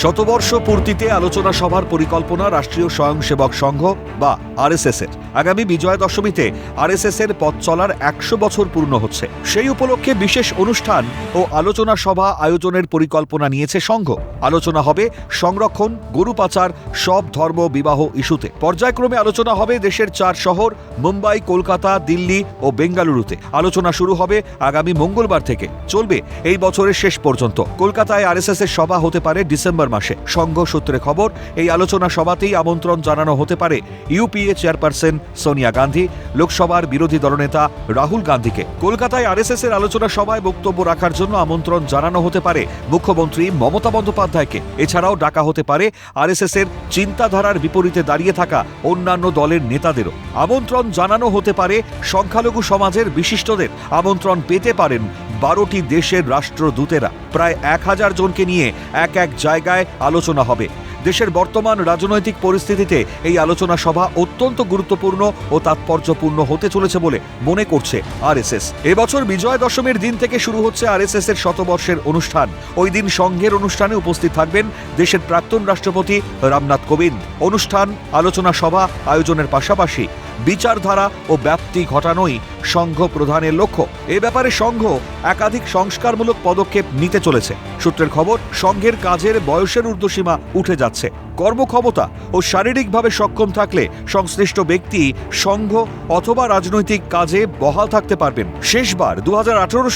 শতবর্ষ পূর্তিতে আলোচনা সভার পরিকল্পনা রাষ্ট্রীয় স্বয়ংসেবক সংঘ বা আরএসএস এর আগামী বিজয়া দশমীতে আরএসএস এর পথ চলার একশো বছর পূর্ণ হচ্ছে। সেই উপলক্ষে বিশেষ অনুষ্ঠান ও আলোচনা সভা আয়োজনের পরিকল্পনা নিয়েছে সংঘ। আলোচনা হবে সংরক্ষণ, গরু পাচার, সব ধর্ম বিবাহ ইস্যুতে। পর্যায়ক্রমে আলোচনা হবে দেশের চার শহর, মুম্বাই, কলকাতা, দিল্লি ও বেঙ্গালুরুতে। আলোচনা শুরু হবে আগামী মঙ্গলবার থেকে। চলবে এই বছরের শেষ পর্যন্ত। কলকাতায় আরএসএস এর সভা হতে পারে ডিসেম্বর মাসে। সংঘ সূত্রে খবর, এই আলোচনা সভাতেই আমন্ত্রণ জানানো হতে পারে ইউপিএ চেয়ারপারসন সোনিয়া গান্ধী, লোকসভার বিরোধী দলনেতা রাহুল গান্ধীকে। কলকাতায় আরএসএস এর আলোচনা সভায় বক্তব্য রাখার জন্য আমন্ত্রণ জানানো হতে পারে মুখ্যমন্ত্রী মমতা বন্দ্যোপাধ্যায়কে। এছাড়াও ডাকা হতে পারে আরএসএস এর চিন্তাধারার বিপরীতে দাঁড়িয়ে থাকা অন্যান্য দলের নেতাদেরও। আমন্ত্রণ জানানো হতে পারে সংখ্যালঘু সমাজের বিশিষ্টদের। আমন্ত্রণ পেতে পারেন বারোটি দেশের রাষ্ট্রদূতেরা প্রায় এক হাজার জনকে নিয়ে এক এক জায়গায় আলোচনা হবে। দেশের বর্তমান রাজনৈতিক পরিস্থিতিতে এই আলোচনা সভা অত্যন্ত গুরুত্বপূর্ণ ও তাৎপর্যপূর্ণ হতে চলেছে বলে মনে করছে আরএসএস। এবছর বিজয় দশমীর দিন থেকে শুরু হচ্ছে আরএসএস এর শতবর্ষের অনুষ্ঠান। ওই দিন সংঘের অনুষ্ঠানে উপস্থিত থাকবেন দেশের প্রাক্তন রাষ্ট্রপতি রামনাথ কোবিন্দ। অনুষ্ঠান, আলোচনা সভা আয়োজনের পাশাপাশি বিচারধারা ও ব্যাপ্তি ঘটানোই সংঘ প্রধানের লক্ষ্য। এ ব্যাপারে সংঘ একাধিক সংস্কারমূলক পদক্ষেপ নিতে চলেছে। সূত্রের খবর, সংঘের কাজের বয়সের ঊর্ধ্বসীমা উঠে যাচ্ছে কর্মক্ষমতা ও শারীরিকভাবে সক্ষম থাকলে সংশ্লিষ্ট ব্যক্তি সংঘ অথবা রাজনৈতিক কাজে বহাল থাকতে পারবেন। শেষবার দু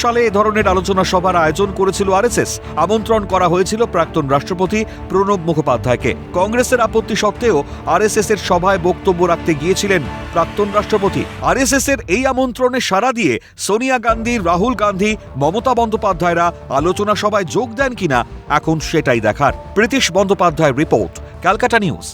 সালে এ ধরনের আলোচনা সভার আয়োজন করেছিল আরএসএস। আমন্ত্রণ করা হয়েছিল প্রাক্তন রাষ্ট্রপতি প্রণব মুখোপাধ্যায়কে। কংগ্রেসের আপত্তি সত্ত্বেও আরএসএস এর সভায় বক্তব্য রাখতে গিয়েছিলেন প্রাক্তন রাষ্ট্রপতি। আরএসএস এর এই আমন্ত্রণে সাড়া দিয়ে সোনিয়া গান্ধী, রাহুল গান্ধী, মমতা বন্দ্যোপাধ্যায়রা আলোচনা সভায় যোগ দেন কিনা এখন সেটাই দেখার। Pritish Bandyopadhyay report Calcutta news